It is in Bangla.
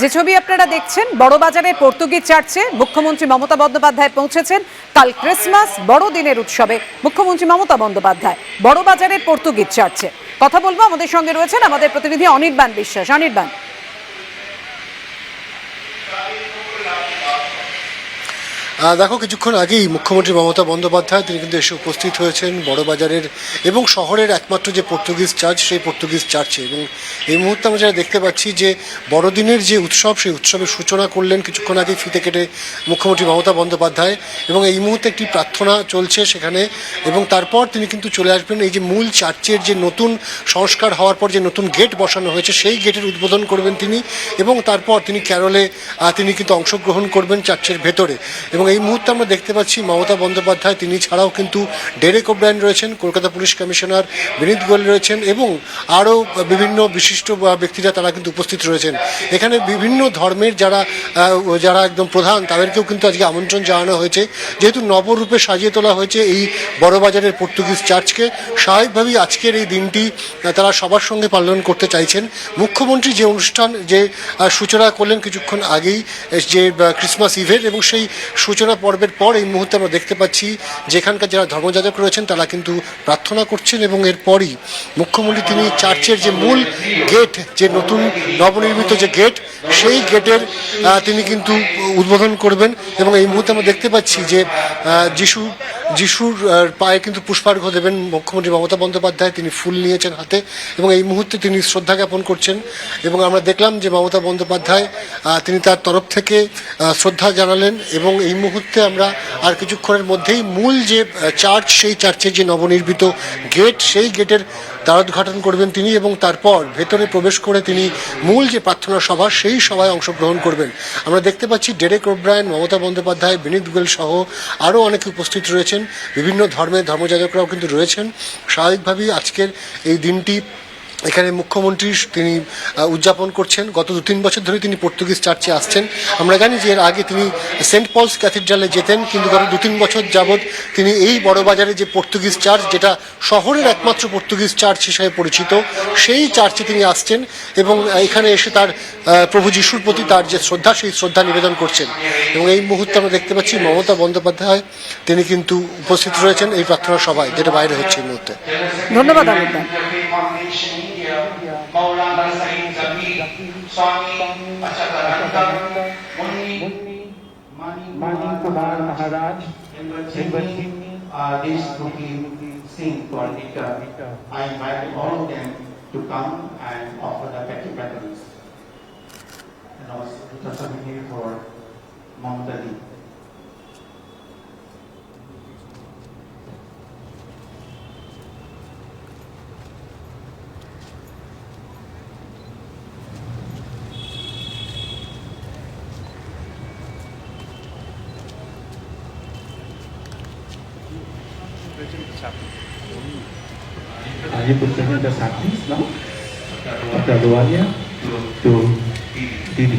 যে ছবি আপনারা দেখছেন বড়বাজারের পর্তুগিজ চার্চে মুখ্যমন্ত্রী মমতা বন্দ্যোপাধ্যায় পৌঁছেছেন কাল ক্রিসমাস বড়দিনের উৎসবে মুখ্যমন্ত্রী মমতা বন্দ্যোপাধ্যায় বড়বাজারের পর্তুগিজ চার্চে। কথা বলব আমাদের সঙ্গে রয়েছেন আমাদের প্রতিনিধি অনির্বাণ বিশ্বাস। অনির্বাণ দেখো, কিছুক্ষণ আগেই মুখ্যমন্ত্রী মমতা বন্দ্যোপাধ্যায়, তিনি কিন্তু এসে উপস্থিত হয়েছেন বড়বাজারের এবং শহরের একমাত্র যে পর্তুগিজ চার্চ, সেই পর্তুগিজ চার্চে। এবং এই মুহূর্তে আমরা যেটা দেখতে পাচ্ছি যে, বড়দিনের যে উৎসব, সেই উৎসবের সূচনা করলেন কিছুক্ষণ আগে ফিতে কেটে মুখ্যমন্ত্রী মমতা বন্দ্যোপাধ্যায়। এবং এই মুহূর্তে একটি প্রার্থনা চলছে সেখানে, এবং তারপর তিনি কিন্তু চলে আসবেন এই যে মূল চার্চের যে নতুন সংস্কার হওয়ার পর যে নতুন গেট বসানো হয়েছে, সেই গেটের উদ্বোধন করবেন তিনি। এবং তারপর তিনি ক্যারলে তিনি কিন্তু অংশগ্রহণ করবেন চার্চের ভেতরে। এবং এই মুহূর্তে আমরা দেখতে পাচ্ছি মমতা বন্দ্যোপাধ্যায়, তিনি ছাড়াও কিন্তু ডেরেক ওব্রায়ন রয়েছেন, কলকাতা পুলিশ কমিশনার বিনীত গোয়েল রয়েছেন এবং আরও বিভিন্ন বিশিষ্ট ব্যক্তিরা তারা কিন্তু উপস্থিত রয়েছেন। এখানে বিভিন্ন ধর্মের যারা যারা একদম প্রধান, তাদেরকেও কিন্তু আজকে আমন্ত্রণ জানানো হয়েছে। যেহেতু নবরূপে সাজিয়ে তোলা হয়েছে এই বড়বাজারের পর্তুগিজ চার্চকে, স্বাভাবিকভাবেই আজকের এই দিনটি তারা সবার সঙ্গে পালন করতে চাইছেন। মুখ্যমন্ত্রী যে অনুষ্ঠান, যে সূচনা করলেন কিছুক্ষণ আগেই যে ক্রিসমাস ইভেন্ট এবং সেই সূচনা পর্বের পর এই মুহূর্তে আমরা দেখতে পাচ্ছি যেখানকার যারা ধর্মযাজক রয়েছেন, তারা কিন্তু প্রার্থনা করছেন এবং এরপরই মুখ্যমন্ত্রী তিনি চার্চের যে মূল গেট, যে নতুন নবনির্মিত যে গেট, সেই গেটের তিনি কিন্তু উদ্বোধন করবেন এবং এই মুহূর্তে আমরা দেখতে পাচ্ছি যে যিশু, যিশুর পায়ে কিন্তু পুষ্পার্ঘ দেবেন মুখ্যমন্ত্রী মমতা বন্দ্যোপাধ্যায়। তিনি ফুল নিয়েছেন হাতে এবং এই মুহূর্তে তিনি শ্রদ্ধা জ্ঞাপন করছেন এবং আমরা দেখলাম যে মমতা বন্দ্যোপাধ্যায় তিনি তার তরফ থেকে শ্রদ্ধা জানালেন এবং এই মুহূর্তে আমরা আর কিছুক্ষণের মধ্যেই মূল যে চার্চ সেই চার্চের যে নবনির্মিত গেট সেই গেটের দ্বারোদ্ঘাটন করবেন তিনি এবং তারপর ভেতরে প্রবেশ করে তিনি মূল যে প্রার্থনা সভা, সেই সভায় অংশগ্রহণ করবেন। আমরা দেখতে পাচ্ছি ডেরেক ওব্রায়ন, মমতা বন্দ্যোপাধ্যায়, বিনীত গোয়েল সহ আরও অনেকে উপস্থিত রয়েছেন। বিভিন্ন ধর্মের ধর্মযাজকরাও কিন্তু রয়েছেন। স্বাভাবিকভাবেই আজকের এই দিনটি এখানে মুখ্যমন্ত্রী তিনি উদযাপন করছেন। গত দু তিন বছর ধরে তিনি পর্তুগিজ চার্চে আসছেন। আমরা জানি যে এর আগে তিনি সেন্ট পলস ক্যাথিড্রালে যেতেন, কিন্তু গত দু তিন বছর যাবৎ তিনি এই বড়বাজারে যে পর্তুগিজ চার্চ, যেটা শহরের একমাত্র পর্তুগিজ চার্চ হিসেবে পরিচিত, সেই চার্চে তিনি আসছেন এবং এখানে এসে তার প্রভু যিশুর প্রতি তার যে শ্রদ্ধা, সেই শ্রদ্ধা নিবেদন করছেন। এবং এই মুহূর্তে আমরা দেখতে পাচ্ছি মমতা বন্দ্যোপাধ্যায়, তিনি কিন্তু উপস্থিত রয়েছেন এই প্রার্থনা সভায়, যেটা বাইরে হচ্ছে এই মুহূর্তে। ধন্যবাদ Foundation India, Maulana Saeed Zabir, Swami Achatarantam, Munni Mani Kumar Maharaj Invertini, uh, this group sing for I invite all of them to come and offer the petty petals. And also, was a here for Mamata వచ్చింది sir Hanya putranya ada satu, no? Ada luarnya, tuh, diri.